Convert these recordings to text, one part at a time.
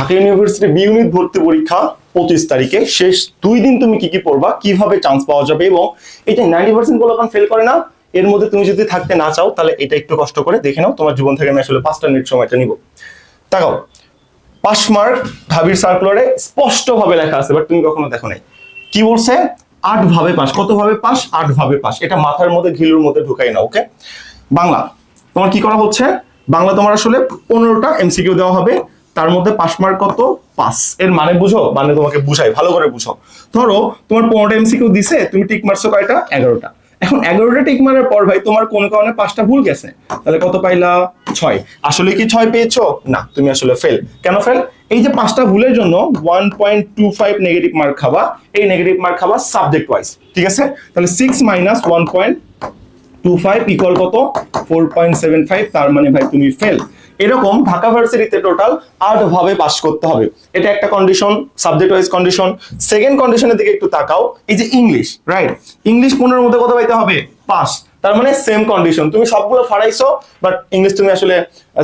Dhaka university B unit ভর্তি পরীক্ষা পঁচিশ তারিখে। শেষ দুই দিন তুমি কি কি পড়বা, কীভাবে চান্স পাওয়া যাবে এবং এটা নাইনটি পার্সেন্ট বলে ফেল করে না। এর মধ্যে তুমি যদি থাকতে না চাও, তাহলে এটা একটু কষ্ট করে দেখে নাও। তোমার জীবন থেকে আমি আসলে পাঁচটা মিনিট সময়টা নিব। তাকাও। পাস মার্ক ঢাবির সার্কুলারে স্পষ্ট ভাবে লেখা আছে বাট তুমি কখনো দেখো নাই। কি বলছে? আট ভাবে পাস। কত ভাবে পাস? আট ভাবে পাস। এটা মাথার মধ্যে, ঘিলুর মধ্যে ঢুকাই না ওকে বাংলা। তোমার কি করা হচ্ছে? বাংলা তোমার আসলে পনেরোটা এমসিকিউ দেওয়া হবে। তার মধ্যে পাস মার্ক কত? পাস এর মানে বুঝো? মানে তোমাকে বুঝাই। ভালো করে বুঝো ধরো, তোমার পনেরোটা এমসিকিউ দিছে, তুমি টিক মারছো কয়টা? এগারোটা। এখন এগারোটা টিক মারার পর ভাই, তোমার কোন কারণে পাঁচটা ভুল গেছে? তাহলে কত পাইলা? ছয়। আসলে কি ছয় পেয়েছ? না, তুমি আসলে ফেল কেন ফেল এই যে পাঁচটা ভুলের জন্য one point two five negative mark খাবা। এই নেগেটিভ মার্ক খাবা সাবজেক্ট ওয়াইজ ঠিক আছে? তাহলে six minus one point two five equal কত? ফোর পয়েন্ট সেভেন ফাইভ তার মানে ভাই, তুমি ফেল এরকম ঢাকা ভার্সিটিতে টোটাল আট ভাবে পাস করতে হবে। এটা একটা condition subject wise condition second কন্ডিশনের দিকে একটু তাকাও, এই যে ইংলিশ রাইট ইংলিশ পনেরোর মধ্যে কত পাইতে হবে? পাস তার মানে সেম কন্ডিশন তুমি সবগুলো ফাড়াইছো বাট ইংলিশ তুমি আসলে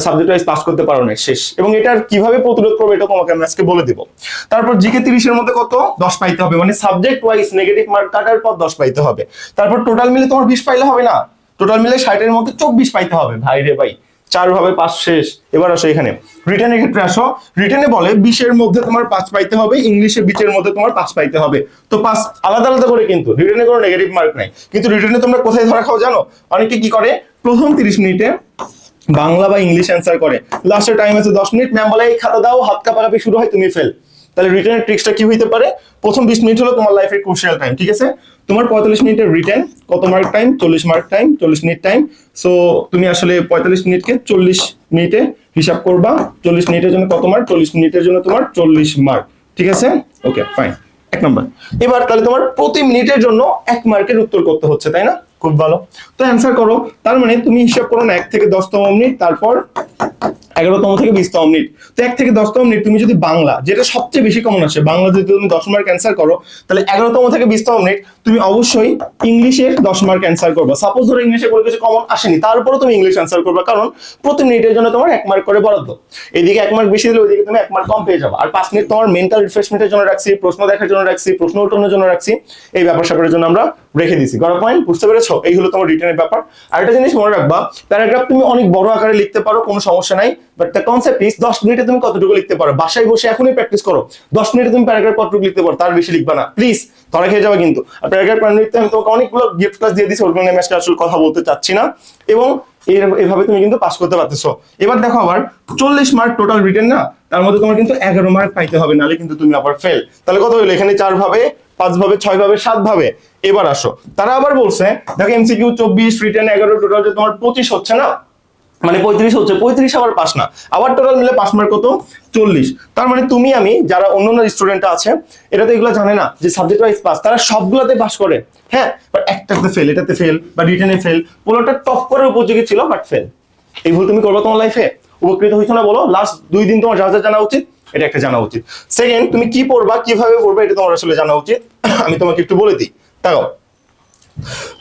সাবজেক্ট ওয়াইজ পাস করতে পারো না শেষ। এবং এটার কীভাবে প্রতিরোধ করবে এটা তোমাকে আমি আজকে বলে দিব। তারপর জিকে তিরিশের মধ্যে কত? দশ পাইতে হবে। মানে সাবজেক্ট ওয়াইজ নেগেটিভ মার্ক কাটার পর দশ পাইতে হবে। তারপর টোটাল মিলে তোমার বিশ পাইলে হবে না। টোটাল মিলে ষাটের মধ্যে চব্বিশ পাইতে হবে। ভাই রে ভাই। চার ভাবে পাঁচ শেষ। এবার আসো এখানে। রিটার্নের ক্ষেত্রে আসো। রিটার্নে বলে, বিশের মধ্যে তোমার পাঁচ পাইতে হবে ইংলিশে বিচের মধ্যে তোমার পাঁচ পাইতে হবে। তো পাঁচ আলাদা আলাদা করে কিন্তু রিটার্নে কোনো নেগেটিভ মার্ক নাই। কিন্তু রিটার্নে তোমরা কোথায় ধরা খাও জানো? অনেকে কি করে? প্রথম তিরিশ মিনিটে বাংলা বা ইংলিশ অ্যান্সার করে। লাস্টের টাইম আছে দশ মিনিট। ম্যাম বলে, এই খাতা দাও, হাত কাপাকাপি শুরু হয়, তুমি ফেল তাহলে রিটার্নের ট্রিক্সটা কি হইতে পারে? প্রথম বিশ মিনিট হলো তোমার লাইফের ক্রুশিয়াল টাইম ঠিক আছে? তোমার পঁয়তাল্লিশ মিনিটের রিটার্ন কত মার্ক টাইম চল্লিশ মার্ক টাইম চল্লিশ মিনিট টাইম সো তুমি আসলে পঁয়তাল্লিশ মিনিটকে চল্লিশ মিনিটে হিসাব করবা। চল্লিশ মিনিটের জন্য কত মার্ক চল্লিশ মিনিটের জন্য তোমার চল্লিশ মার্ক ঠিক আছে? ওকে ফাইন এক নম্বর এবার তাহলে তোমার প্রতি মিনিটের জন্য এক মার্কের উত্তর করতে হচ্ছে, তাই না? খুব ভালো। তো অ্যান্সার করো। তার মানে তুমি হিসাব করো না, এক থেকে দশতম মিনিট তারপর এগারোতম থেকে বিশতম মিনিট তো এক থেকে দশতম মিনিট তুমি যদি বাংলা, যেটা সবচেয়ে বেশি কমন আছে, বাংলা যদি তুমি দশ মার্ক অ্যান্সার করো, তাহলে এগারোতম থেকে বিশতম মিনিট তুমি অবশ্যই ইংলিশের দশ মার্ক অ্যান্সার করবে। সাপোজ ধরো ইংলিশে কোনো কিছু কমন আসেনি তারপরে তুমি ইংলিশ অ্যান্সার করবে, কারণ প্রতি মিনিটের জন্য তোমার এক মার্ক করে বরাদ্দ। এদিকে এক মার্ক বেশি দিলে ওইদিকে তুমি এক মার্ক কম পেয়ে যাবে। আর পাঁচ মিনিট তোমার মেন্টাল রিফ্রেশমেন্টের জন্য রাখছি, প্রশ্ন দেখার জন্য রাখছি, প্রশ্ন উত্তরের জন্য রাখছি, এই ব্যাপার স্যাপারের জন্য আমরা রেখে দিছি গড়া পয়েন্ট বুঝতে পেরেছ? এই হলো তোমার রিটার্নের ব্যাপার। আর একটা জিনিস মনে রাখবা প্যারাগ্রাফ তুমি অনেক বড় আকারে লিখতে পারো, কোনো সমস্যা নাই বাট দ্য কনসেপ্ট ইজ দশ মিনিটে তুমি কতটুকু লিখতে পারো? বাসায় বসে এখনই প্র্যাকটিস করো। দশ মিনিটে তুমি প্যারাগ্রাফ কতটুকু লিখতে পারো? তার বেশি লিখবা না। প্লিজ ধরা খেয়ে যাবে কিন্তু। আর প্যারাগ্রাফ লিখতে আমি তোমাকে অনেকগুলো গিফট ক্লাস দিয়ে দিচ্ছি নিয়ে আমি আজকে আসলে কথা বলতে চাচ্ছি না। এবং এই- এইভাবে তুমি কিন্তু পাস করতে পারতেছো। এবার দেখো আবার, চল্লিশ মার্ক টোটাল রিটেন না, তার মধ্যে তোমার কিন্তু এগারো মার্ক পাইতে হবে, নাহলে কিন্তু তুমি আবার ফেল তাহলে কত হইল? এখানে চার ভাবে, পাঁচ ভাবে, ছয় ভাবে, সাত ভাবে। এবার আসো। তারা আবার বলছে, দেখো এমসিকিউ চব্বিশ রিটেন এগারো টোটাল যে তোমার পঁচিশ হচ্ছে না মানে পঁয়ত্রিশ হচ্ছে, পঁয়ত্রিশ আবার পাস না। আবার টোটাল মিলে পাস মার্ক কত? চল্লিশ। তার মানে তুমি, আমি, যারা অন্য অন্য স্টুডেন্ট আছে এটা তো এগুলো জানে না যে সাবজেক্ট ওয়াইজ পাস তারা সবগুলোতে পাস করে। হ্যাঁ একটাতে ফেল এটাতে ফেল বা রিটেনে ফেল পুরোটা টপ করার উপযোগী ছিল বাট ফেল এই ভুল তুমি করব তোমার লাইফে উপকৃত হয়েছো না বলো? লাস্ট দুই দিন তোমার যা যা জানা উচিত, এটা একটা জানা উচিত। সেকেন্ড তুমি কি পড়বা, কীভাবে পড়বা, এটা তোমার আসলে জানা উচিত। আমি তোমাকে একটু বলে দিই। তাও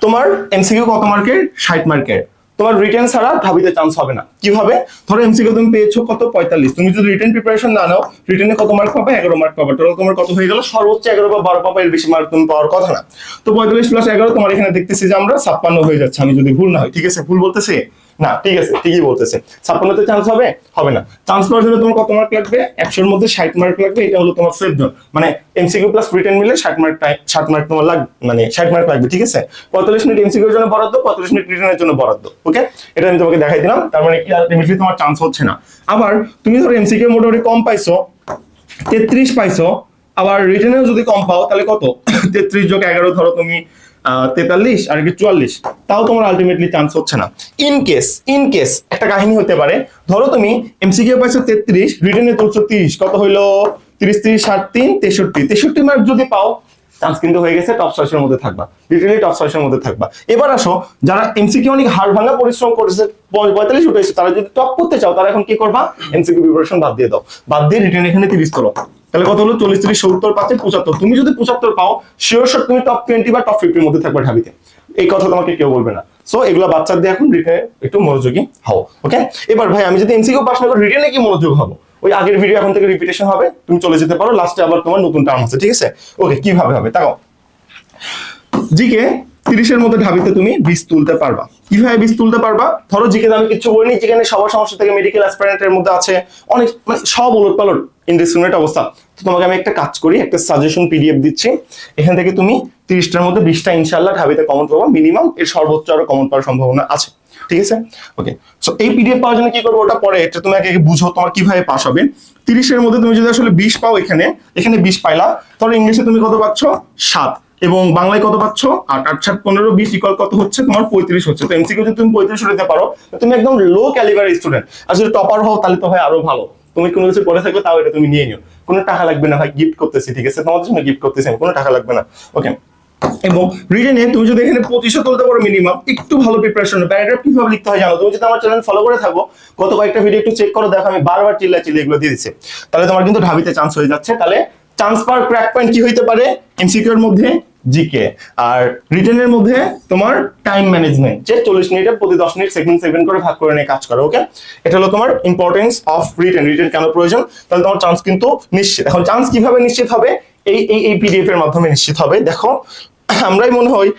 তোমার এমসিকিউ কত মার্কের ষাট মার্কের তোমার রিটার্ন ছাড়া ঢাবিতে চান্স হবে না। কীভাবে? ধরো এমসিকিউ তুমি পেয়েছ কত? পঁয়তাল্লিশ। তুমি যদি রিটেন প্রিপারেশন না নাও রিটার্নে কত মার্ক পাবে? এগারো মার্ক পাবে। টোটাল তোমার কত হয়ে গেল? সর্বোচ্চ এগারো বা বারো পাবে, এর বেশি মার্ক তুমি পাওয়ার কথা না। তো পঁয়তাল্লিশ প্লাস এগারো, তোমার এখানে দেখতেছি যে আমরা ছাপ্পান্ন হয়ে যাচ্ছে। আমি যদি ভুল না হয়, ঠিক আছে? ভুল বলতেছি? না, ঠিক আছে, ঠিকই বলতেছে। ছাপ্পান্নতে চান্স হবে? হবে না। চান্স পাওয়ার জন্য তোমার কত মার্ক লাগবে? একশোর মধ্যে ষাট মার্ক লাগবে, এটা হলো তোমার সেফ মানে এমসিকিউ প্লাস রিটার্ন মিলে ষাট মার্ক ষাট মার্ক তোমার লাগবে মানে ষাট মার্ক লাগবে, ঠিক আছে? পঁয়তাল্লিশ মিনিট এমসিকিউর জন্য বরাদ্দ, পঁয়তাল্লিশ মিনিট রিটার্নের জন্য বরাদ্দ ওকে এটা আমি তোমাকে দেখাই দিলাম, তার মানে আলটিমেটলি তোমার চান্স হচ্ছে না। আবার, তুমি ধরো এমসিকিউ মোটামুটি কম পাইছো, তেত্রিশ পাইছো আবার রিটার্নেও যদি কম পাও, তাহলে কত? তেত্রিশ যোগ এগারো ধরো তুমি তেতাল্লিশ, আর কি চুয়াল্লিশ। তাও তোমার আলটিমেটলি চান্স হচ্ছে না। ইন কেস ইন কেস একটা কাহিনী হতে পারে। ধরো তুমি এমসিকিউ পাইছো তেত্রিশ রিটার্নে তুলছো তিরিশ। কত হইল? তিরিশ তিরিশ, ষাট, তিন, তেষট্টি। তেষট্টি মার্ক যদি পাও চান্স কিন্তু হয়ে গেছে টপ ছয়শের মধ্যে থাকবা। লিটারালি টপ ছয়শের মধ্যে থাকবা। এবার আসো, যারা এমসিকিউ অনেক হাড় ভাঙা পরিশ্রম করেছে পঁয়তাল্লিশ উঠেছে, তারা যদি টপ করতে চাও, তারা এখন কি করবা? এমসিকিউ প্রিপারেশন বাদ দিয়ে দাও। বাদ দিয়ে রিটার্ন এখানে তিরিশ করো তাহলে কত হলো? চল্লিশ তিরিশ সত্তর পাঁচে পঁচাত্তর। তুমি যদি পঁচাত্তর পাও শিওর শট তুমি টপ টোয়েন্টি বা টপ ফিফটির মধ্যে থাকবে ঢাবিতে। এই কথা তোমাকে কেউ বলবে না। সো এগুলো বাচ্চাদের এখন রিটার্নে একটু মনোযোগী হও ওকে এবার ভাই, আমি যদি এমসিকিউ পাস না করি রিটার্নে কি মনোযোগ হব? ওই আগের ভিডিও এখন থেকে রিপিটেশন হবে, তুমি চলে যেতে পারো লাস্টে আবার তোমার নতুন টার্ম আছে, ঠিক আছে? ওকে কীভাবে হবে? তাকাও। জিকে তিরিশের মধ্যে ঢাবিতে তুমি বীজ তুলতে পারবা। কীভাবে বীজ তুলতে পারবা? ধরো, জিকে আমি কিছু বলিনি যেখানে সবার সমস্যা থেকে মেডিকেল অ্যাসপারেন্টের মধ্যে আছে, অনেক মানে সব উলট পালট ইন্ডিসক্রিমিনেট অবস্থা। তো তোমাকে আমি একটা কাজ করি, একটা সাজেশন পিডিএফ দিচ্ছি। এখান থেকে তুমি তিরিশটার মধ্যে বিশটা ইনশাল্লাহ ঢাবিতে কমন পাবো। মিনিমাম এর সর্বোচ্চ আরও কমন পাওয়ার সম্ভাবনা আছে। ঠিক আছে? ওকে সো এই পিডিএফ পাওয়ার জন্য কি করব? ওটা পরে এটা তুমি আগে বুঝো তোমার কীভাবে পাস হবে। তিরিশের মধ্যে তুমি যদি আসলে বিশ পাও এখানে এখানে বিশ পাইলা, তাহলে ইংলিশে তুমি কত পাচ্ছ? সাত। এবং বাংলায় কত পাচ্ছ? আট। আট সাত পনেরো বিশ ইকল কত হচ্ছে? তোমার পঁয়ত্রিশ হচ্ছে। তো এমসিকিউ যদি তুমি পঁয়ত্রিশ নিতে পারো, তুমি একদম লো ক্যালিবার স্টুডেন্ট আর যদি টপার হও, তাহলে তো হয় আরও ভালো। তুমি কোনো কিছু করে থাকবে তাও এটা তুমি নিয়ে নিও। কোনো টাকা লাগবে না, ভাই গিফট করতেছি, ঠিক আছে? তোমাদের জন্য গিফট করতেছি আমি, কোনো টাকা লাগবে না। ওকে এবং রিটেনে তুমি যদি এখানে পঁচিশশো তুলতে পারো মিনিমাম একটু ভালো প্রিপারেশন প্যারাগ্রাফ কীভাবে লিখতে হয় জানো? তুমি যদি আমার চ্যানেল ফলো করে থাকো, গত কয়েকটা ভিডিও একটু চেক করো, দেখো আমি বারবার চিল্লা চিল্লা এগুলো দিয়ে দিচ্ছি। তাহলে তোমার কিন্তু ঢাবিতে চান্স হয়ে যাচ্ছে। তাহলে চান্স পার ক্র্যাক পয়েন্ট কি হইতে পারে? এমসিকিউর মধ্যে জিকে আর রিটেনের মধ্যে তোমার টাইম ম্যানেজমেন্ট যে চল্লিশ মিনিটে প্রতি দশ মিনিট সেভেন সেভেন করে ভাগ করে নিয়ে কাজ করো ওকে এটা হলো তোমার ইম্পর্টেন্স অফ রিটেন রিটেন কেন প্রয়োজন? তাহলে তোমার চান্স কিন্তু নিশ্চিত। এখন চান্স কীভাবে নিশ্চিত হবে? এই এই পিডিএফ এর মাধ্যমে নিশ্চিত হবে। দেখো, আমরাই মনে হয়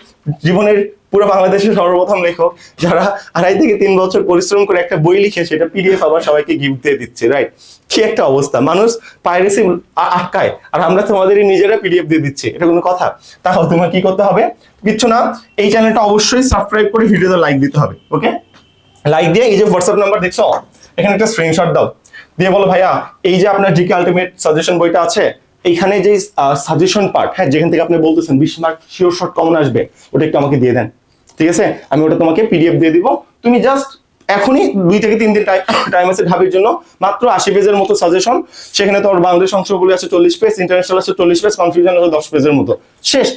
জীবনের পুরো বাংলাদেশের সর্বপ্রথম লেখক যারা আড়াই থেকে তিন বছর পরিশ্রম করে একটা বই লিখে সেটা পিডিএফ আবার সবাইকে গিফট দিয়ে দিচ্ছে রাইট কি একটা অবস্থা। মানুষ পাইরেসি আটকায়। আর আমরা তোমাদেরই নিজেরা পিডিএফ দিয়ে দিচ্ছি। এটা কোনো কথা? তাহলে তোমার কি করতে হবে? কিচ্ছু না। এই চ্যানেলটা অবশ্যই সাবস্ক্রাইব করে ভিডিওতে লাইক দিতে হবে ওকে লাইক দিয়ে এই যে হোয়াটসঅ্যাপ নাম্বার দেখছ? এখানে একটা স্ক্রিনশট দাও। দিয়ে বলো, ভাইয়া, এই যে আপনার জিকে আলটিমেট সাজেশন বইটা আছে, এইখানে যে সাজেশন পার্ট হ্যাঁ যেখান থেকে আপনি বলতেছেন, বিশ মার্ক শিওর শর্ট কমন আসবে, ওটা একটু আমাকে দিয়ে দেন। ঠিক আছে? আমি ওটা তোমাকে পিডিএফ দিয়ে দিব। তুমি জাস্ট এখনই দুই থেকে তিন দিন টাইম আছে ঢাবির জন্য। মাত্র আশি পেজের মতো সাজেশন সেখানে তোমার বাংলাদেশ অংশগুলি আছে চল্লিশ পেজ ইন্টারন্যাশনাল আছে চল্লিশ পেজ কনফিউশন আছে দশ পেজের মতো। শেষ।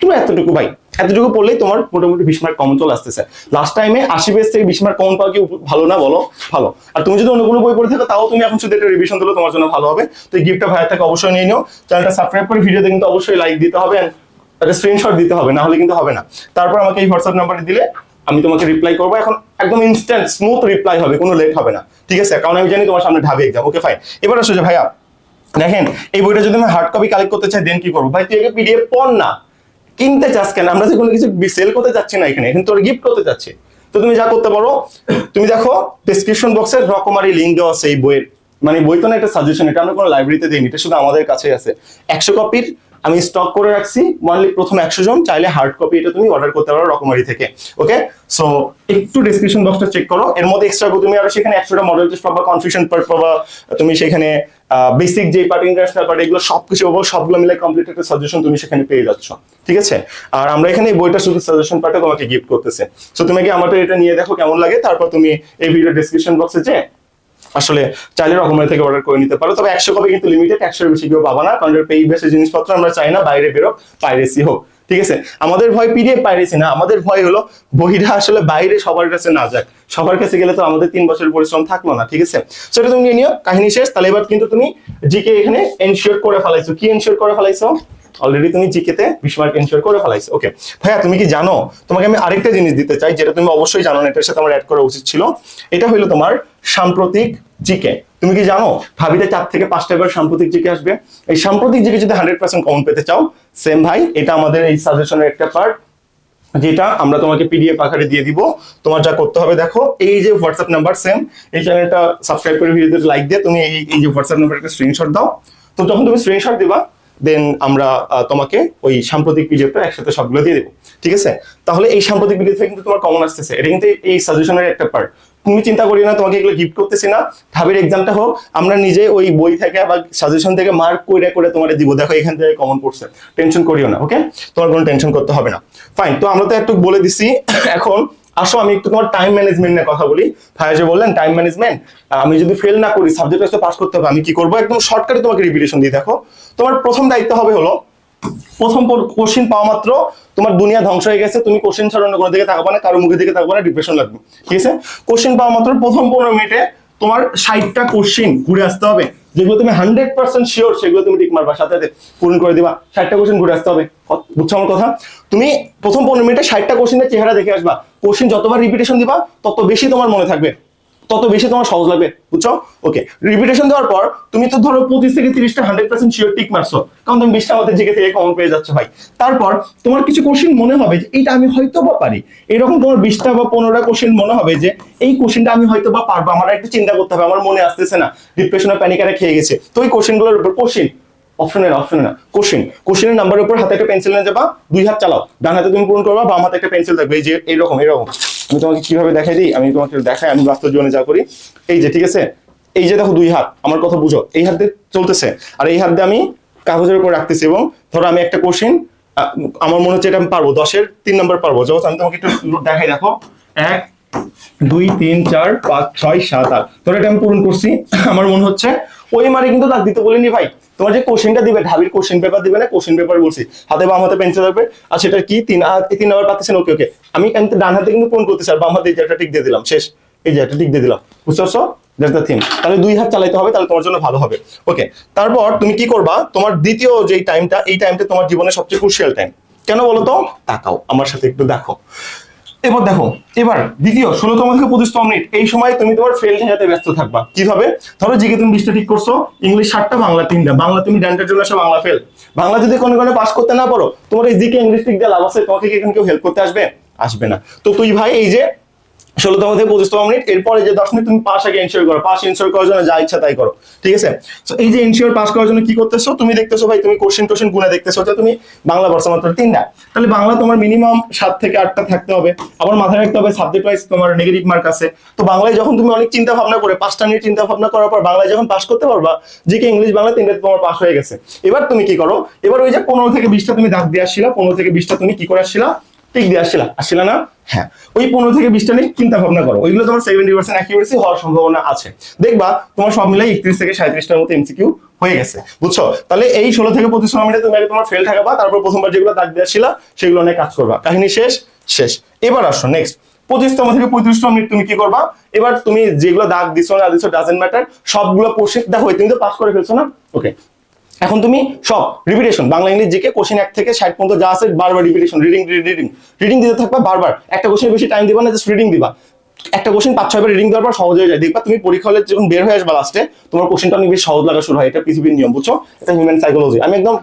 তুমি এতটুকু ভাই। এতটুকু পড়লেই তোমার মোটামুটি বিশ মার্ক কমন চলে আসতেছে। লাস্ট টাইমে আশি পেজ থেকে বিশ মার্ক কমন পাওয়া কি ভালো না বলো? ভালো। আর তুমি যদি অন্য কোনো বই পড়ে থাকো, তাও তুমি এখন শুধু একটা রিভিশন দিলে তোমার জন্য ভালো হবে। তো এই গিফটটা ভাইয়ের থেকে অবশ্যই নিয়ে নিও। চ্যানেলটা সাবস্ক্রাইব করে ভিডিওতে কিন্তু অবশ্যই লাইক দিতে হবে একটা স্ক্রিনশট দিতে হবে না হলে কিন্তু হবে না। তারপর আমাকে এই হোয়াটসঅ্যাপ নাম্বারে দিলে আমি তোমাকে রিপ্লাই করব। এখন একদম ইনস্ট্যান্ট স্মুথ রিপ্লাই হবে, কোনো লেট হবে না। ঠিক আছে? কারণ আমি জানি তোমার সামনে ঢাবে এক্সাম ওকে ফাইন এবার আসো যে ভাইয়া, দেখেন, এই বইটা যদি আমি হার্ড কপি কালেক্ট করতে চাই দেন কি করব? ভাই, তুই পিডিএফ পড় না। কিনতে চাস কেন? আমরা যে কোনো কিছু সেল করতে চাচ্ছি না এখানে এখানে তোর গিফট করতে যাচ্ছি। তো তুমি যা করতে পারো, তুমি দেখো ডেসক্রিপশন বক্সের রকমারি লিঙ্ক দেওয়া আছে এই বইয়ের। মানে বই তো না একটা সাজেশন এটা আমরা কোনো লাইব্রেরিতে দিইনি, এটা শুধু আমাদের কাছেই আছে। একশো কপির আমি স্টক করে রাখছি ওয়ানলি প্রথম একশো জন, চাইলে হার্ড কপি এটা তুমি অর্ডার করতে পারো রকমারি থেকে ওকে সো একটু ডেসক্রিপশন বক্সটা চেক করো। এর মধ্যে এক্সট্রা তুমি আরও সেখানে একশোটা মডেল টেস্ট পাবা কনফিউশন পার্ট পাবা, তুমি সেখানে বেসিক যে পার্ট ইন্টারন্যাশনাল পার্ট এগুলো সবকিছু পাবো, সবগুলো মিলে কমপ্লিট একটা সাজেশন তুমি সেখানে পেয়ে যাচ্ছ, ঠিক আছে? আর আমরা এখানে এই বইটা শুধু সাজেশন পার্টে তোমাকে গিফট করতেছে। সো তুমি কি আমাদের এটা নিয়ে দেখো কেমন লাগে? তারপর তুমি এই ভিডিও ডেসক্রিপশন বক্সে যে আসলে চাইলে রকমের থেকে অর্ডার করে নিতে পারো। তবে একশো কপি কিন্তু লিমিটেড একশোর বেশি কেউ পাবা না, কারণ পেই বেসের জিনিসপত্র আমরা চাই না, বাইরে বেরোক পাইরেসি হোক। ঠিক আছে? আমাদের ভয় পিডিএফ পাইরেসি না, আমাদের ভয় হলো বইটা আসলে বাইরে সবার কাছে না যাক। সবার কাছে গেলে তো আমাদের তিন বছর পরিশ্রম থাকল না, ঠিক আছে? সেটা তুমি নিয়ে নিও, কাহিনী শেষ। তাহলে এবার কিন্তু তুমি জিকে এখানে এনশিওর করে ফেলাইছো। কি এনশিওর করে ফেলাইছো? অলরেডি তুমি জিকেতে বিশ মার্ক এনশিওর করে ফেলাইছো। ওকে ভাইয়া, তুমি কি জানো? তোমাকে আমি আরেকটা জিনিস দিতে চাই, যেটা তুমি অবশ্যই জানো না এটার সাথে আমার অ্যাড করা উচিত ছিল। এটা হলো তোমার সাম্প্রতিক জিকে তুমি কি জানো? ভাবিতে চার থেকে পাঁচটা এবার সাম্প্রতিক জিকে আসবে। এই সাম্প্রতিক জিকে যদি হান্ড্রেড পার্সেন্ট কমন পেতে চাও সেম ভাই, এটা আমাদের এই সাজেশনের একটা পার্ট যেটা আমরা তোমাকে পিডিএফ আকারে দিয়ে দিব। তোমার যা করতে হবে, দেখো, এই যে হোয়াটসঅ্যাপ নাম্বার সেম এই চ্যানেলটা সাবস্ক্রাইব করে ভিডিওতে লাইক দিয়ে তুমি এই যে হোয়াটসঅ্যাপ নাম্বার একটা স্ক্রিনশট দাও। তো যখন তুমি স্ক্রিনশট দিবা দেন আমরা তোমাকে ওই সাম্প্রতিক পিডিএফটা একসাথে সবগুলো দিয়ে দেবো। ঠিক আছে? তাহলে এই সাম্প্রতিক পিডিএফ থেকে কিন্তু তোমার কমন আসতেছে। এটা কিন্তু এই সাজেশনের একটা পার্ট তুমি চিন্তা করি না, তোমাকে এগুলো গিফট করতেছি না। ভাবির এক্সামটা হোক, আমরা নিজে ওই বই থেকে বা সাজেশন থেকে মার্ক করে করে তোমার দিব। দেখো, এখান থেকে কমন পড়ছে। টেনশন করিও না ওকে তোমার কোনো টেনশন করতে হবে না। ফাইন তো আমরা তো একটু বলে দিছি। এখন আসো, আমি একটু তোমার টাইম ম্যানেজমেন্ট নিয়ে কথা বলি। যে বললেন টাইম ম্যানেজমেন্ট আমি যদি ফেল না করি সাবজেক্ট আসতে পাস করতে হবে, আমি কি করব? একদম শর্টকাটে তোমাকে রিপিটেশন দিয়ে দেখো। তোমার প্রথম দায়িত্ব হবে হলো, প্রথম কোশ্চিন পাওয়া মাত্র, তোমার দুনিয়া ধ্বংস হয়ে গেছে, তুমি কোশ্চিন ছাড়া কোনো দিকে তাকাবো না, কারও মুখের দিকে তাকাবো না ডিপ্রেশন লাগবে। ঠিক আছে? কোশ্চিন পাওয়া মাত্র, প্রথম পনেরো মিনিটে তোমার ষাটটা কোশ্চিন ঘুরে আসতে হবে। যেগুলো তুমি হান্ড্রেড পার্সেন্ট শিওর সেগুলো তুমি টিক মারবা, সাথে সাথে পূরণ করে দিবা, ষাটটা কোশ্চিন ঘুরে আসতে হবে। বুঝছ আমার কথা? তুমি প্রথম পনেরো মিনিটে ষাটটা কোশ্চিনের চেহারা দেখে আসবা। কোশ্চিন যতবার রিপিটেশন দিবা, তত বেশি তোমার মনে থাকবে। তত বেশি তোমার সহজ লাগবে, বুঝছ? ওকে রিপিটেশন দেওয়ার পর তুমি তো ধরো পঁচিশ থেকে তিরিশটা হান্ড্রেড পার্সেন্ট শিওর টিক মারছো, কারণ তুমি বিশটা মধ্যে জিকে থেকে কমন পেয়ে যাচ্ছ ভাই। তারপর তোমার কিছু কোশ্চেন মনে হবে যে, এইটা আমি হয়তো বা পারি। এরকম তোমার বিশটা বা পনেরোটা কোশ্চেন মনে হবে যে, এই কোশ্চেনটা আমি হয়তো বা পারব। আমার একটু চিন্তা করতে হবে, আমার মনে আসতেছে না। ডিপ্রেশনে প্যানিকারে খেয়ে গেছে। তো ওই কোশ্চেনগুলোর উপর কোশ্চেন অপশনে না অপশনে না কোশ্চেন কোশ্চেনের নাম্বারের উপর হাতে একটা পেন্সিল নিয়ে যাবা, দুই হাত চালাও। ডান হাতে তুমি পূরণ করবা, বাম হাতে একটা পেন্সিল থাকবে। এই যে এরকম এরকম আমি তোমাকে কীভাবে দেখাই দিই? আমি তোমাকে দেখাই, আমি বাস্তব জীবনে যা করি। এই যে, ঠিক আছে? এই যে, দেখো দুই হাত, আমার কথা বুঝো। এই হাত দিয়ে চলতেছে। আর এই হাত দিয়ে আমি কাগজের উপর রাখতেছি এবং ধরো আমি একটা কোশ্চেন আমার মনে হচ্ছে এটা আমি পারব। দশের তিন নম্বর পারব। যখন আমি তোমাকে একটু দেখাই, দেখো। এক, দুই, তিন, চার, পাঁচ, ছয়, সাত, আট। ধরো এটা আমি পূরণ করছি। আমার মনে হচ্ছে, ওই মারে কিন্তু দাগ দিতে বলিনি ভাই। তোমার যে কোশ্চেনটা দিবে, ঢাবির কোশ্চেন পেপার দিবে না কোশ্চেন পেপার বলছি, হাতে বাম হাতে পেন্সিল থাকবে, আর সেটা কি, তিন তিন নাম্বার পাচ্ছেন ওকে ওকে আমি ডান হাতে কিন্তু পূরণ করতেছি, আর বাম হাতে এই একটা টিক দিয়ে দিলাম, শেষ। এই একটা টিক দিয়ে দিলাম, বুঝতে পারছ? দ্যাটস দ্য থিং তাহলে দুই হাত চালাইতে হবে, তাহলে তোমার জন্য ভালো হবে। ওকে তারপর তুমি কি করবা? তোমার দ্বিতীয় যে টাইমটা এই টাইমটা তোমার জীবনের সবচেয়ে ক্রুশিয়াল টাইম কেন বলো তো তাকাও, আমার সাথে একটু দেখো। এবার দেখো, এবার দ্বিতীয়, ষোলোতম থেকে পঁচিশতম মিনিট। এই সময় তুমি তোমার ফেল ঠেকাতে ব্যস্ত থাকবা। কীভাবে? ধরো জিকে তুমি বিশটা ঠিক করছ, ইংলিশ সাতটা, বাংলা তিনটা। বাংলা তুমি ড্যান্টের জন্য আসো, বাংলা ফেল বাংলা যদি কোনো কোনো পাস করতে না পারো, তোমার এই জিকে, ইংলিশ ঠিক দিয়ে লাভ আছে, তোমাকে কি এখানে কেউ হেল্প করতে আসবে? আসবে না। তো তুই ভাই, এই যে ষোলোতম থেকে পঁচিশতম মিনিট। এরপরে যে দশ মিনিট তুমি আগে করো। করার জন্য যা ইচ্ছা তাই করো। ঠিক আছে? তো এই যে করার জন্য কি করতেছো? তুমি দেখতেছো ভাই, তুমি কোশ্চেন টোশ্চেন গুনে দেখতেছো যে তুমি বাংলা বর্ষা মাত্র তিনটা তাহলে বাংলা তোমার মিনিমাম সাত থেকে আটটা থাকতে হবে। আবার মাথায় রাখতে হবে সাবজেক্ট ওয়াইজ তোমার নেগেটিভ মার্ক আছে। তো বাংলায় যখন তুমি অনেক চিন্তা ভাবনা করে, পাঁচটা নিয়ে চিন্তা ভাবনা করার পর বাংলায় যখন পাস করতে পারবা, যে কি ইংলিশ বাংলা তিনটা তোমার পাস হয়ে গেছে। এবার তুমি কি করো? এবার ওই যে পনেরো থেকে বিশটা তুমি দাগ দিয়ে আসছিলা, পনেরো থেকে বিশটা তুমি কি করে আসছিলা? টিক দিয়ে আসছিলা। আসছিলা না? হ্যাঁ ওই পনেরো থেকে বিশটা নিয়ে চিন্তা ভাবনা করো। ওইগুলো তোমার সেভেন্টি পার্সেন্ট অ্যাকিউরেসি হওয়ার সম্ভাবনা আছে। দেখবা, তোমার সব মিলাই একত্রিশ থেকে সাঁত্রিশটার মতো এমসিকিউ হয়ে গেছে, বুঝছ? তাহলে এই ষোলো থেকে পঁচিশ মিনিটে তুমি আগে তোমার ফেল থাকবা, তারপর প্রথমবার যেগুলো দাগ দিয়ে আসছিলা সেগুলো নিয়ে কাজ করবা। কাহিনী শেষ? শেষ। এবার আসো নেক্সট পঁচিশতম থেকে পঁয়ত্রিশতম মিনিট তুমি কি করবা? এবার তুমি যেগুলো দাগ দিছো না, দিছো ডাজেন্ট ম্যাটার সবগুলো পোর্শন দেখো, তুমি তো পাস করে ফেলছো না? ওকে এখন তুমি সব repetition Bangla, English GK question এক থেকে ষাট পর্যন্ত যা আছে বারবার রিপিটেশন রিডিং রিডিং রিডিং দিতে থাকবা বারবার। একটা কোশ্চেন বেশি টাইম দিবা না জাস্ট রিডিং দিবা। একটা কোশ্চেন পাঁচ, ছয়বার রিডিং দেওয়ার পর সহজ হয়ে যায়। দেখবা তুমি পরীক্ষা হলে যখন বের হয়ে আসবা লাস্টে তোমার কোশ্চেনটা অনেক বেশি সহজ লাগা শুরু হয়। এটা পৃথিবীর নিয়ম, বুঝছ? এটা হিউম্যান সাইকোলজি আমি একদম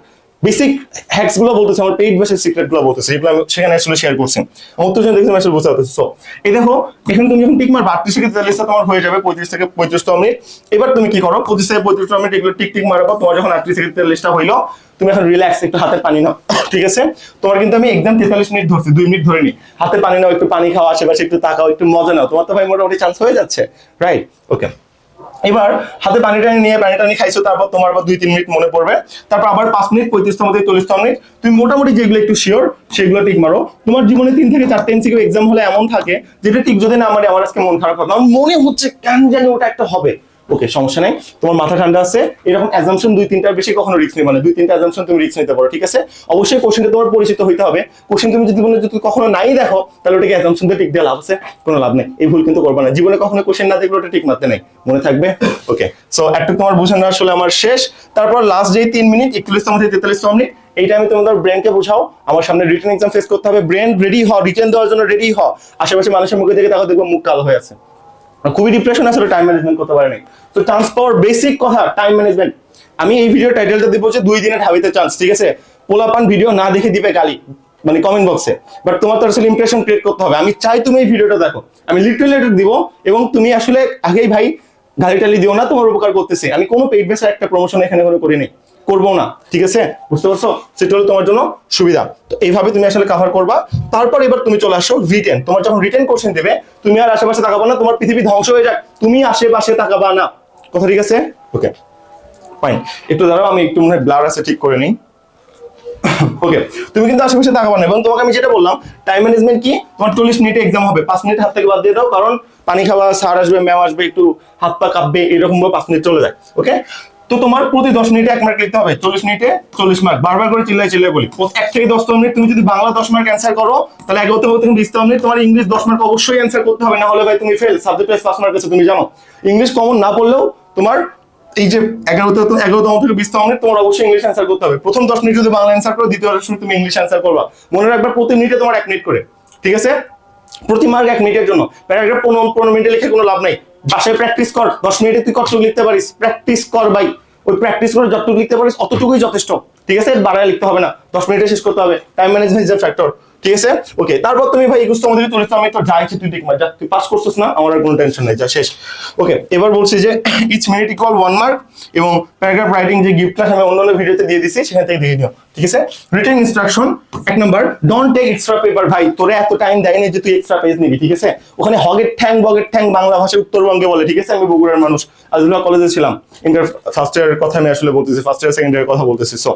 বেসিক হ্যাকসগুলো বলতেছি, আমার পেইড বেসের সিক্রেটগুলো বলতেছে, এগুলো সেখানে আসলে শেয়ার করছি। আমার তো আসলে বুঝতে সো এই দেখো, এখানে তুমি যখন টিক মার বাড়তি থেকে তেতাল্লিশটা তোমার হয়ে যাবে পঁয়ত্রিশ থেকে পঁয়ত্রিশটা মিনিট এবার তুমি কি করো, পঁচিশ থেকে পঁয়ত্রিশটা মিনিট এগুলো টিক টিক মারার তোমার যখন আটত্রিশ থেকে তেতাল্লিশটা হইল, তুমি এখন রিল্যাক্স একটু হাতে পানি নাও, ঠিক আছে? তোমার কিন্তু আমি একদম তেতাল্লিশ মিনিট ধরছি, দুই মিনিট ধরে নি। হাতে পানি নাও, একটু পানি খাও, আশেপাশে একটু তাকাও, একটু মজা নাও। তোমার তো ভাই মোটামুটি চান্স হয়ে যাচ্ছে রাইট ওকে এবার হাতে পানি টানি নিয়ে পানি টানি খাইছো, তারপর তোমার আবার দুই তিন মিনিট মনে পড়বে। তারপর আবার পাঁচ মিনিট, পঁয়ত্রিশতম মধ্যে চল্লিশতম মিনিট। তুমি মোটামুটি যেগুলো একটু শিওর সেগুলো টিক মারো। তোমার জীবনে তিন থেকে চারটে এমসিকিউ এক্সাম হলে এমন থাকে, যেটা টিক যদি না আমার আমার আজকে মন খারাপ হবে। আমার মনে হচ্ছে কেন জানি ওটা একটা হবে। ওকে সমস্যা নাই। তোমার মাথা ঠান্ডা আছে, এরকম অ্যাজাম্পশন দুই, তিনটার বেশি কখনো রিস্ক নেই মানে দুই, তিনটা অ্যাজাম্পশন তুমি রিস্ক নিতে পারো, ঠিক আছে? অবশ্যই কোশ্চেনটা তোমার পরিচিত হইতে হবে। কোশ্চেন তুমি যদি জীবনে যদি কখনো নাই দেখো, তাহলে ওটাকে অ্যাজাম্পশন দিয়ে টিক দিয়ে লাভ আছে, কোনো লাভ নেই। এই ভুল কিন্তু করবে না। জীবনে কখনো কোশ্চেন না দেখলে ওটা ঠিক মারতে নেই। মনে থাকবে? ওকে সো একটু তোমার বোঝানো আসলে আমার শেষ। তারপর লাস্ট যেই তিন মিনিট একচল্লিশতম থেকে তেতাল্লিশতম মিনিট এইটা আমি তোমাদের ব্রেনকে বোঝাও। আমার সামনে রিটেন এক্সাম ফেস করতে হবে। ব্রেন রেডি হ রিটেন দেওয়ার জন্য রেডি হ। আশেপাশে মানুষের মুখে দেখে তাকে দেখব মুখ কালো হয়ে আছে। খুবই ডিপ্রেশন আসলে টাইম ম্যানেজমেন্ট করতে পারেনি। তো চান্স পাওয়ার বেসিক কথা টাইম ম্যানেজমেন্ট আমি এই ভিডিও টাইটেলটা দিব যে দুই দিনে ঢাবিতে চান্স ঠিক আছে? পোলাপান ভিডিও না দেখে দিবে গালি মানে কমেন্ট বক্সে বাট তোমার তো আসলে ইমপ্রেশন ক্রিয়েট করতে হবে। আমি চাই তুমি এই ভিডিওটা দেখো। আমি লিটারেলি এটা দিব, এবং তুমি আসলে আগেই ভাই গালি টালি দিও না, তোমার উপকার করতেছি। আমি কোনো পেইড বেসের একটা প্রমোশন এখানে কোনো করিনি। করব না, ঠিক আছে? বুঝতে পারছ? সেটা হলো তোমার জন্য সুবিধা। তো এইভাবে তুমি আসলে কাভার করবা। তারপর এবার তুমি চলে আসো রিটেন তোমার যখন রিটেন কোশ্চেন দেবে, তুমি আর আশেপাশে তাকাবা না, তোমার পৃথিবী ধ্বংস হয়ে যাক। তুমি আশেপাশে তাকাবা না। কথা ঠিক আছে? ওকে ফাইন একটু দাঁড়াও, আমি একটু মনে হয় ব্লার আছে, ঠিক করে নিই। ওকে তুমি কিন্তু আশেপাশে তাকাবা না। এবং তোমাকে আমি যেটা বললাম টাইম ম্যানেজমেন্ট কি? তোমার চল্লিশ মিনিটে এক্সাম হবে। পাঁচ মিনিট হাত থেকে বাদ দিয়ে দাও, কারণ পানি খাওয়া সার আসবে ম্যাম আসবে, একটু হাত পা কাঁপবে এরকম ভাবে পাঁচ মিনিট চলে যায়। ওকে তো তোমার প্রতি দশ মিনিটে এক মার্ক লিখতে হবে। চল্লিশ মিনিটে চল্লিশ মার্ক বারবার করে চিল্লাই চিল্লাই বলি। এক থেকে দশ মিনিট তুমি যদি বাংলা দশ মার্ক অ্যান্সার করো, তাহলে এগারোতে হতে তুমি বিশ মিনিট তোমার ইংলিশ দশ মার্ক অবশ্যই অ্যান্সার করতে হবে, না হলে ভাই তুমি ফেল সাবজেক্ট ওয়াইজ পাঁচ মার্ক আছে, তুমি জানো। ইংলিশ কমন না পড়লেও তোমার এই যে এগারোতে এগারোতম থেকে বিশতম মিনিট, তোমার অবশ্যই ইংলিশ অ্যান্সার করতে হবে। প্রথম দশ মিনিট যদি বাংলা অ্যান্সার করো, দ্বিতীয় দশ মিনিট তুমি ইংলিশ অ্যান্সার করবা। মনে রাখবে প্রতি মিনিটে তোমার এক মিনিট করে। ঠিক আছে? প্রতি মার্ক এক মিনিটের জন্য। প্যারাগ্রাফ পনেরো পনেরো মিনিটে লিখে কোনো লাভ নেই। বাসায় প্র্যাকটিস কর, দশ মিনিটে তুই কতটুকু লিখতে পারিস? প্র্যাকটিস কর ভাই। ওই প্র্যাকটিস করে যতটুকু লিখতে পারিস, অতটুকুই যথেষ্ট। ঠিক আছে? বাড়ায় লিখতে হবে না। দশ মিনিটে শেষ করতে হবে। টাইম ম্যানেজমেন্ট ফ্যাক্টর ঠিক আছে? ওকে তারপর তুমি ভাই এগুলো আমাদের চলে আমি তো যাই ইচ্ছে তুই দেখবা যা, তুই পাস করছিস না, আমার আর কোনো টেনশন নেই, যা, শেষ। ওকে এবার বলছি যে each minute equal one mark এবং প্যারাগ্রাফ রাইটিং যে গিফট ক্লাস আমি অন্যান্য ভিডিওতে দিয়ে দিছি, সেখান থেকে দিয়ে নিও। ঠিক আছে? রিটেন ইনস্ট্রাকশন এক number don't take extra paper ভাই, তোরে এত টাইম দেয়নি যে তুই এক্সট্রা পেজ নিবি, ঠিক আছে? ওখানে হগের ঠ্যাং, বগের ঠ্যাং, বাংলা ভাষায় উত্তরবঙ্গে বলে, ঠিক আছে? আমি বগুড়ার মানুষ আজুল্লাহ কলেজে ছিলাম। ইন্টার ফার্স্ট ইয়ারের কথা আমি আসলে বলতেছি ফার্স্ট ইয়ার সেকেন্ড ইয়ারের কথা বলতেছি সো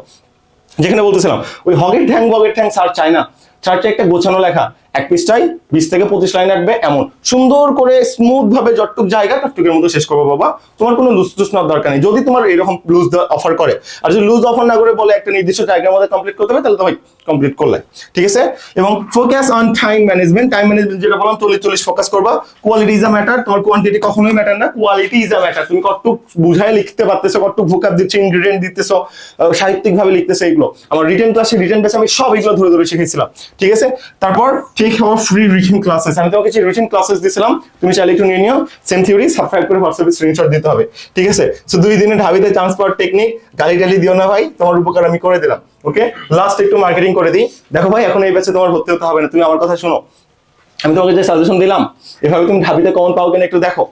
যেখানে বলতেছিলাম, ওই হগের ঠ্যাং, বগের ঠ্যাং স্যার চায় না। চারটে একটা গোছানো লেখা। এক পৃষ্ঠায় বিশ থেকে পঁচিশ লাইন রাখবে এমন। সুন্দর করে স্মুথ ভাবে যতটুক জায়গা ততটুকের মতো শেষ করব বাবা। তোমার কোনো লুজ টুস নেওয়ার দরকার নেই। যদি তোমার এরকম লুজ অফার করে, আর যদি লুজ অফার না করে বলে একটা নির্দিষ্ট জায়গার মধ্যে কমপ্লিট করতে হবে, তাহলে তো ভাই কমপ্লিট করলে। ঠিক আছে? এবং focus on time management time management যেটা বললাম, চল্লিশ চল্লিশ ফোকাস করবা। কোয়ালিটি ইজ আ ম্যাটার তোমার কোয়ান্টিটি কখনোই ম্যাটার না। কোয়ালিটি ইজ আ ম্যাটার তুমি কতটুক বুঝায় লিখতে পারতেছো, কতটুক ভোকাপ দিচ্ছে ইনগ্রিডিয়েন্ট দিতেছো সাহিত্যিক ভাবে লিখতেছো এগুলো আমার রিটেন ক্লাসে রিটেন বেসে আমি সব এগুলো ধরে ধরে শিখেছিলাম। ঠিক আছে? তারপর ঠিক আমার ফ্রি রিটেন ক্লাসেস আমি তোমাকে যে রিটেন ক্লাসেস দিয়েছিলাম তুমি চাইলে একটু নিয়ে নিও। সেম থিওরি সাবস্ক্রাইব করে হোয়াটসঅ্যাপে স্ক্রিনশট দিতে হবে। ঠিক আছে? সো দুই দিনে ঢাবিতে চান্স পাওয়ার টেকনিক গালি টালি দিও না ভাই, তোমার উপকার আমি করে দিলাম। ওকে লাস্ট একটু মার্কেটিং করে দিই। দেখো ভাই, এখন এই ব্যাচে তোমার ভর্তি হতে হবে না। তুমি আমার কথা শোনো। আমি তোমাকে যে সাজেশন দিলাম, এভাবে তুমি ঢাবিতে কমন পাও কিনা একটু দেখো।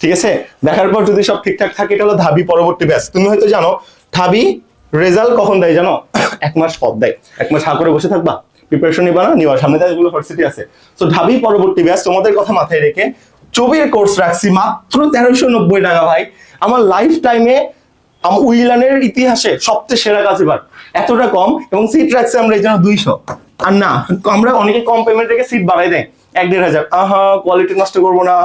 ঠিক আছে? দেখার পর যদি সব ঠিকঠাক থাকে, এটা হলো ঢাবি পরবর্তী ব্যাচ তুমি হয়তো জানো, ঢাবি রেজাল্ট কখন দেয় জানো? এক মাস পর দেয়। এক মাস হা করে বসে থাকবা। প্রিপারেশন নিবা না, নিবা। সামনে তো এগুলো ভার্সিটি আছে। তো ঢাবি পরবর্তী ব্যাচ তোমাদের কথা মাথায় রেখে চবির কোর্স রাখছি মাত্র তেরোশো নব্বই টাকা, ভাই। আমার লাইফ টাইমে উইলানের ইতিহাসে সবচেয়ে সেরা কাজ এবার। এতটা কম, এবং সিট রাখছে আমরা এই জন্য দুইশো। আর না, আমরা অনেকে কম পেমেন্ট রেখে সিট বাড়াই দেয়। এক দেড় হাজার। আহা কোয়ালিটি নষ্ট করব না।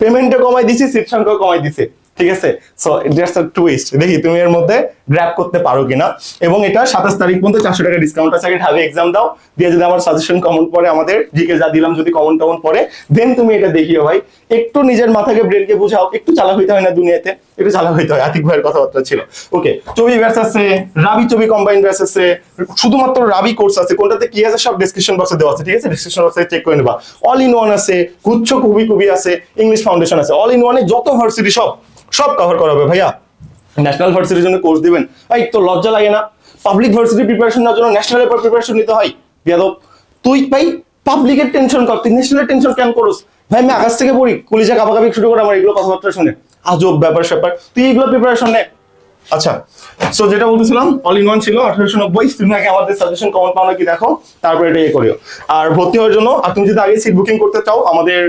পেমেন্টটা কমাই দিছি সিট সংখ্যা কমাই দিছে। ঠিক আছে? সো দ্যাটস আ টুইস্ট দেখি, তুমি এর মধ্যে গ্র্যাব করতে পারো কিনা। এবং এটা সাতাশ তারিখ পর্যন্ত চারশো টাকা ডিসকাউন্ট আছে। আগে ঢাবে এক্সাম দাও। দিয়ে যদি আমার সাজেশন কমন পড়ে, আমাদের জিকে যা দিলাম যদি কমন টমন পড়ে দেন তুমি এটা দেখিও ভাই। একটু নিজের মাথাকে ব্রেনকে বুঝাও। একটু চালাক হইতে হয় না দুনিয়াতে। একটু চালাক হইতে হয়, আতিক ভাইয়ের কথাবার্তা ছিল। ওকে চবি ব্যাস আছে রাবি চবি কম্বাইন ব্যাস আছে শুধুমাত্র রাবি কোর্স আছে, কোনটাতে কি আছে সব ডিসক্রিপশন বক্সে দেওয়া আছে, ঠিক আছে? ডিসক্রিপশন বক্সে চেক করে নেবা। অল ইন ওয়ান আছে, গুচ্ছ খুবই খুবই আছে ইংলিশ ফাউন্ডেশন আছে। অল ইন ওয়ানে যত ভার্সিটি সব সব কভার করা হবে ভাইয়া ন্যাশনাল ভার্সিটির জন্য কোর্স দিবেন। ভাই তো লজ্জা লাগে না। পাবলিক ভার্সিটি প্রিপারেশন নেওয়ার জন্য ন্যাশনাল পেপার প্রিপারেশন নিতে হয়। বিয়াদব। তুই ভাই পাবলিকের টেনশন কর, তুই ন্যাশনালের টেনশন কেন করস? ভাই, আমি আকাশ থেকে পড়ি, কলিজা কাবাকাবি শুরু করে আমার এগুলো কথাবার্তা শুনে। আজব ব্যাপার স্যাপার। তুই এগুলো প্রিপারেশন নে। আচ্ছা সো যেটা বলতেছিলাম অল ইন ওয়ান ছিল আঠারোশো নব্বই, তুমি আগে আমাদের সাজেশন কমন পাও নাকি দেখো, তারপর এটা ইয়ে করিও। আর ভর্তি হওয়ার জন্য, আর তুমি যদি আগে সিট বুকিং করতে চাও, আমাদের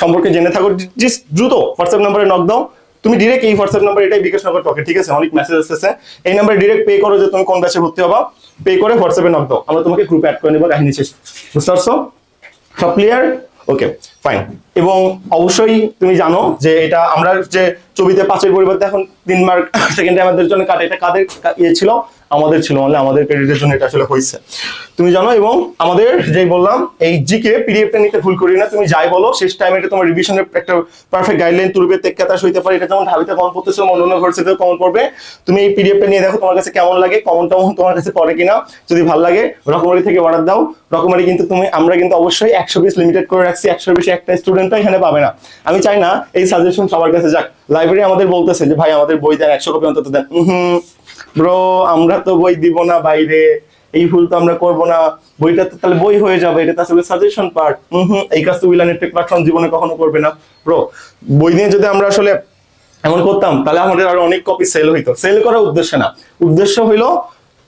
সম্পর্কে জেনে থাকো জাস্ট দ্রুত হোয়াটসঅ্যাপ নাম্বারে নক দাও তুমি ডিরেক্ট এই হোয়াটসঅ্যাপ নাম্বার এটাই বিকাশ নগর টকে ঠিক আছে? অনেক মেসেজ আসতেছে। এই নাম্বার ডিরেক্ট পে করো যে তুমি কোন ব্যাচে ভর্তি হবা। পে করে হোয়াটসঅ্যাপে নক দাও আমরা তোমাকে গ্রুপে অ্যাড করে নেব, কাহিনী শেষ। বুঝতে পারছ? সব ক্লিয়ার ওকে ফাইন এবং অবশ্যই তুমি জানো যে এটা আমরা যে ছবিতে পাঁচের পরিবর্তে এখন তিন মার্ক সেকেন্ডে আমাদের জন্য কাটে, এটা কাদের ইয়ে ছিল? আমাদের ছিল মানে আমাদের ক্রেডিটের জন্য এটা আসলে হয়েছে। তুমি জানো এবং আমাদের যেই বললাম, এই জিকে পিডিএফটা নিতে ভুল করি না, তুমি যাই বলো, শেষ টাইমে এটা তোমার রিভিশনের একটা পারফেক্ট গাইডলাইন তুলবে তেক্কাতাস হইতে পারে, এটা যেমন ঢাবিতে কমন পড়তেছে অন্য ভার্সিটিতে কমন পড়বে। তুমি এই পিডিএফটা নিয়ে দেখো তোমার কাছে কেমন লাগে কমন টমন তোমার কাছে পড়ে কিনা। যদি ভালো লাগে, রকমারি থেকে অর্ডার দাও। রকমারি কিন্তু তুমি, আমরা কিন্তু অবশ্যই একশো পিস লিমিটেড করে রাখছি একশো বেশি একটা স্টুডেন্টও এখানে পাবে না। আমি চাই না এই সাজেশন সবার কাছে যাক। লাইব্রেরি আমাদের বলতেছে যে, ভাই, আমাদের বই দেন, একশো কপি অন্তত দেন। হুম ব্রো আমরা তো বই দিব না বাইরে। এই ভুল তো আমরা করব না। বইটা তো তাহলে বই হয়ে যাবে, এটা তো আসলে সাজেশন পার্ট হুম এই কাজ তো উইলানের প্ল্যাটফর্ম জীবনে কখনো করবে না। ব্রো বই নিয়ে যদি আমরা আসলে এমন করতাম, তাহলে আমাদের আরও অনেক কপি সেল হইতো। সেল করার উদ্দেশ্য না। উদ্দেশ্য হইল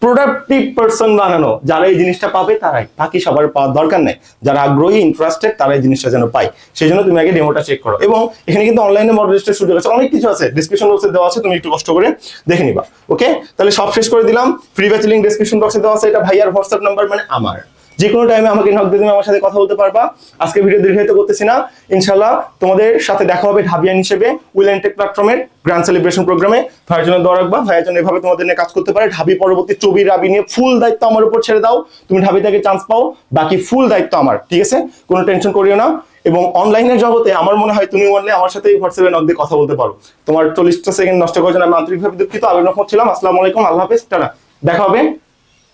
প্রোডাক্টিভ পার্সন বানানো, যারা এই জিনিসটা পাবে তারাই। বাকি সবার পাওয়ার দরকার নেই। যারা আগ্রহী ইন্টারেস্টেড তারা এই জিনিসটা যেন পায়। সেই জন্য তুমি আগে ডেমোটা চেক করো। এবং এখানে কিন্তু অনলাইনে মডেল রেজিস্টার সুযোগ আছে অনেক কিছু আছে। ডিসক্রিপশন বক্সে দেওয়া আছে। তুমি একটু কষ্ট করে দেখে নিবা। ওকে তাহলে সব শেষ করে দিলাম। ফ্রি ব্যাচ লিঙ্ক ডিসক্রিপশন বক্সে দেওয়া আছে। এটা ভাইয়ার হোয়াটসঅ্যাপ নাম্বার মানে আমার। যে কোনো টাইমে আমাকে নক দিয়ে তুমি আমার সাথে কথা বলতে পারবা। আজকে ভিডিও দীর্ঘায়িত করতেছি না। ইনশাল্লাহ তোমাদের সাথে দেখা হবে ঢাবিয়ান হিসেবে উইল এন্ড টেক প্ল্যাটফর্মের গ্র্যান্ড সেলিব্রেশন প্রোগ্রামে ভাইয়ের জন্য দোয়া রাখবা। ভাইয়ের জন্য এভাবে তোমাদের নিয়ে কাজ করতে পারে। ঢাবি পরবর্তী চবি রাবি নিয়ে ফুল দায়িত্ব আমার উপর ছেড়ে দাও। তুমি ঢাবি থেকে চান্স পাও। বাকি ফুল দায়িত্ব আমার, ঠিক আছে? কোনো টেনশন করিও না। এবং অনলাইনের জগতে আমার মনে হয় তুমি বললে আমার সাথে হোয়াটসঅ্যাপে নক দিয়ে কথা বলতে পারো। তোমার চল্লিশটা সেকেন্ড নষ্ট করার জন্য আমি আন্তরিকভাবে দুঃখিত। আবেদন করছিলাম। আসসালামু আলাইকুম। আল্লাহ হাফেজ। টাটা। দেখা হবে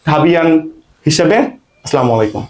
ঢাবিয়ান হিসেবে। আসসালামু আলাইকুম।